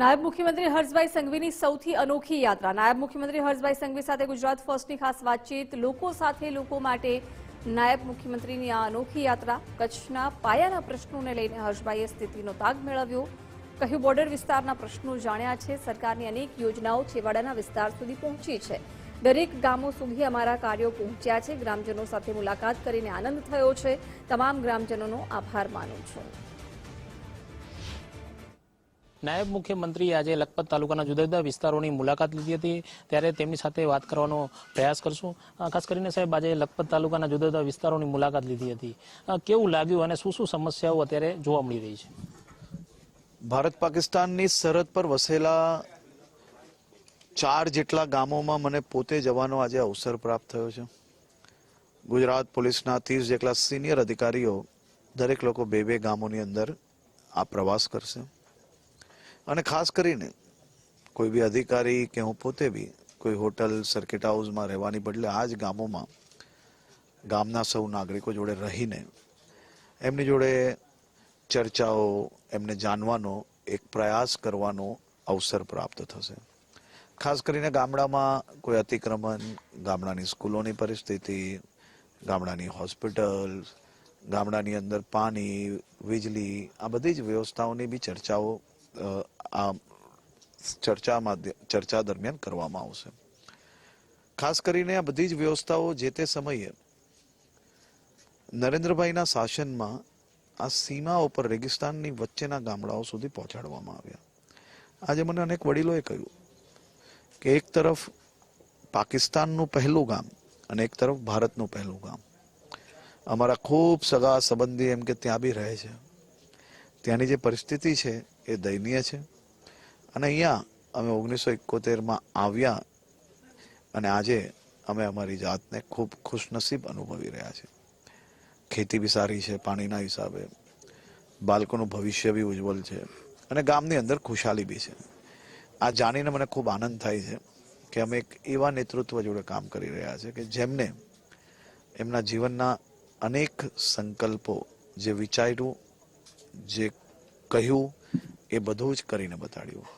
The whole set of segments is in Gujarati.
નાયબ મુખ્યમંત્રી હર્ષભાઈ સંઘવીની સૌથી અનોખી યાત્રા. નાયબ મુખ્યમંત્રી હર્ષભાઈ સંઘવી સાથે ગુજરાત ફર્સ્ટની ખાસ વાતચીત. લોકો સાથે લોકો માટે નાયબ મુખ્યમંત્રીની આ અનોખી યાત્રા. કચ્છના પાયાના પ્રશ્નોને લઈને હર્ષભાઈએ સ્થિતિનો તાગ મેળવ્યો. કહ્યું, બોર્ડર વિસ્તારના પ્રશ્નો જાણ્યા છે. સરકારની અનેક યોજનાઓ છેવાડાના વિસ્તાર સુધી પહોંચી છે. દરેક ગામો સુધી અમારા કાર્યો પહોંચ્યા છે. ગ્રામજનો સાથે મુલાકાત કરીને આનંદ થયો છે. તમામ ગ્રામજનોનો આભાર માનું છું. નાયબ મુખ્યમંત્રીએ આજે લખપત તાલુકાના જુદા જુદા વિસ્તારોની મુલાકાત લીધી હતી. ત્યારે તેમની સાથે વાત કરવાનો પ્રયાસ કરશું. ખાસ કરીને સાહેબ, આજે લખપત તાલુકાના જુદા જુદા વિસ્તારોની મુલાકાત લીધી હતી. કેવું લાગ્યું અને શું શું સમસ્યાઓ અત્યારે જોવા મળી રહી છે? ભારત પાકિસ્તાનની સરહદ પર વસેલા ચાર જેટલા ગામોમાં મને પોતે જવાનો આજે અવસર પ્રાપ્ત થયો છે. ગુજરાત પોલીસના ત્રીસ જેટલા સિનિયર અધિકારીઓ દરેક લોકો બે બે ગામોની અંદર આ પ્રવાસ કરશે. અને ખાસ કરીને કોઈ બી અધિકારી કે હું પોતે બી કોઈ હોટલ સર્કિટ હાઉસમાં રહેવાની બદલે આ જ ગામોમાં ગામના સૌ નાગરિકો જોડે રહીને એમની જોડે ચર્ચાઓ, એમને જાણવાનો એક પ્રયાસ કરવાનો અવસર પ્રાપ્ત થશે. ખાસ કરીને ગામડામાં કોઈ અતિક્રમણ, ગામડાની સ્કૂલોની પરિસ્થિતિ, ગામડાની હોસ્પિટલ, ગામડાની અંદર પાણી, વીજળી, આ બધી જ વ્યવસ્થાઓની બી ચર્ચાઓ આ ચર્ચા ચર્ચા દરમિયાન કરવામાં આવશે. ખાસ કરીને આ બધી જ વ્યવસ્થાઓ જે તે સમયે નરેન્દ્રભાઈના શાસનમાં આ સીમા ઉપર રેગિસ્તાનની વચ્ચેના ગામડાઓ સુધી પહોંચાડવામાં આવ્યા. આજે મને અનેક વડીલોએ કહ્યું કે એક તરફ પાકિસ્તાનનું પહેલું ગામ અને એક તરફ ભારતનું પહેલું ગામ. અમારા ખૂબ સગા સંબંધી એમ કે ત્યાં બી રહે છે. ત્યાંની જે પરિસ્થિતિ છે એ દયનીય છે. અને અહીંયા અમે ઓગણીસો એકોતેરમાં આવ્યા અને આજે અમે અમારી જાતને ખૂબ ખુશનસીબ અનુભવી રહ્યા છે ખેતી બી સારી છે, પાણીના હિસાબે. બાળકોનું ભવિષ્ય બી ઉજ્જવલ છે. અને ગામની અંદર ખુશાલી બી છે. આ જાણીને મને ખૂબ આનંદ થાય છે કે અમે એક એવા નેતૃત્વ જોડે કામ કરી રહ્યા છે કે જેમને એમના જીવનના અનેક સંકલ્પો જે વિચાર્યું, જે કહ્યું એ બધું જ કરીને બતાડ્યું.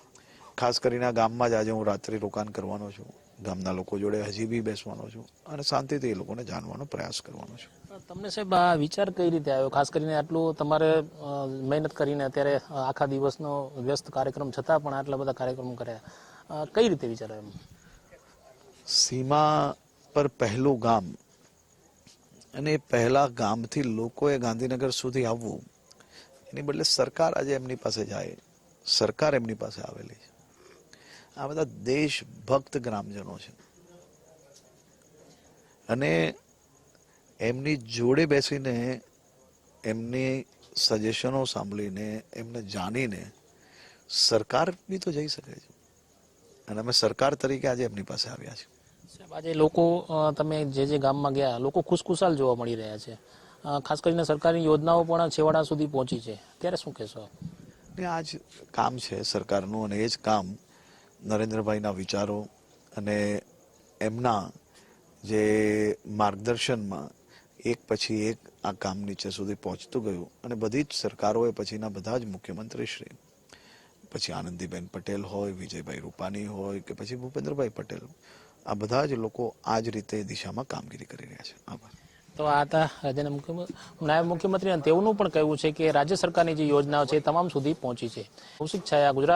ખાસ કરીને આ ગામમાં જ આજે હું રાત્રિ રોકાણ કરવાનો છું. ગામના લોકો જોડે હજી બી બેસવાનો છું અને શાંતિથી એ લોકોને જાણવાનો પ્રયાસ કરવાનો છું. તમને સાહેબ આ વિચાર કઈ રીતે આવ્યો? ખાસ કરીને આટલું તમારે મહેનત કરીને અત્યારે આખા દિવસનો વ્યસ્ત કાર્યક્રમ છતાં પણ આટલા બધા કાર્યક્રમો કર્યા. કઈ રીતે વિચાર આવ્યો સીમા પર પહેલું ગામ અને એ પહેલા ગામથી લોકોએ ગાંધીનગર સુધી આવવું એની બદલે સરકાર આજે એમની પાસે જાય. સરકાર એમની પાસે આવેલી છે. આ બધા દેશભક્ત ગ્રામજનો છે. અને એમની જોડે બેસીને એમની સજેશનો સાંભળીને, એમને જાણીને સરકાર બી તો જઈ શકે છે. અને અમે સરકાર તરીકે આજે એમની પાસે આવ્યા છીએ. આજે લોકો તમે જે જે ગામમાં ગયા, લોકો ખુશખુશાલ જોવા મળી રહ્યા છે. ખાસ કરીને સરકારની યોજનાઓ પણ છેવાડા સુધી પહોંચી છે. ત્યારે શું કહેશો? ને આ જ કામ છે સરકારનું અને એ જ કામ નરેન્દ્રભાઈના વિચારો અને એમના જે માર્ગદર્શનમાં એક પછી એક આ કામ નીચે સુધી પહોંચતું ગયું અને બધી જ સરકારોએ પછીના બધા જ મુખ્યમંત્રીશ્રી, પછી આનંદીબેન પટેલ હોય, વિજયભાઈ રૂપાણી હોય કે પછી ભૂપેન્દ્રભાઈ પટેલ, આ બધા જ લોકો આ જ રીતે દિશામાં કામગીરી કરી રહ્યા છે. આભાર. તો આ રાજ્યના મુખ્યમંત્રી નાયબ મુખ્યમંત્રી અને તેઓનું પણ કહેવું છે કે રાજ્ય સરકારની જે યોજનાઓ છે તમામ સુધી પહોંચી છે. કૌશિક છાયા, ગુજરાત.